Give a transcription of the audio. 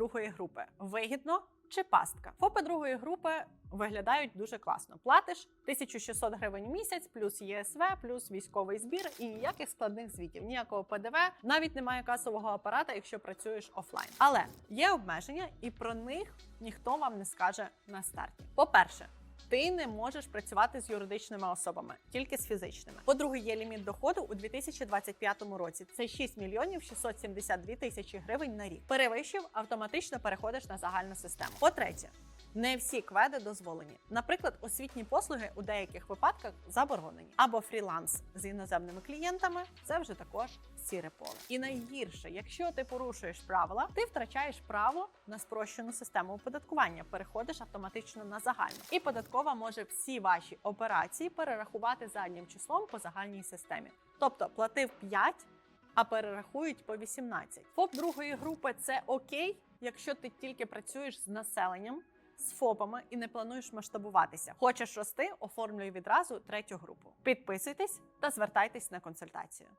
другої групи вигідно чи пастка? ФОПи другої групи виглядають дуже класно. Платиш 1600 гривень в місяць, плюс ЄСВ, плюс військовий збір і ніяких складних звітів, ніякого ПДВ, навіть немає касового апарата, якщо працюєш офлайн. Але є обмеження, і про них ніхто вам не скаже на старті. По-перше, ти не можеш працювати з юридичними особами, тільки з фізичними. По-друге, є ліміт доходу у 2025 році. Це 6 мільйонів 672 тисячі гривень на рік. Перевищив, автоматично переходиш на загальну систему. По-третє, не всі кведи дозволені. Наприклад, освітні послуги у деяких випадках заборонені, або фріланс з іноземними клієнтами це вже також сіре поле. І найгірше, якщо ти порушуєш правила, ти втрачаєш право на спрощену систему оподаткування, переходиш автоматично на загальну. І податкова може всі ваші операції перерахувати заднім числом по загальній системі. Тобто платив 5, а перерахують по 18. ФОП другої групи це окей, якщо ти тільки працюєш з населенням. З ФОПами і не плануєш масштабуватися. Хочеш рости, оформлюй відразу третю групу. Підписуйтесь та звертайтесь на консультацію.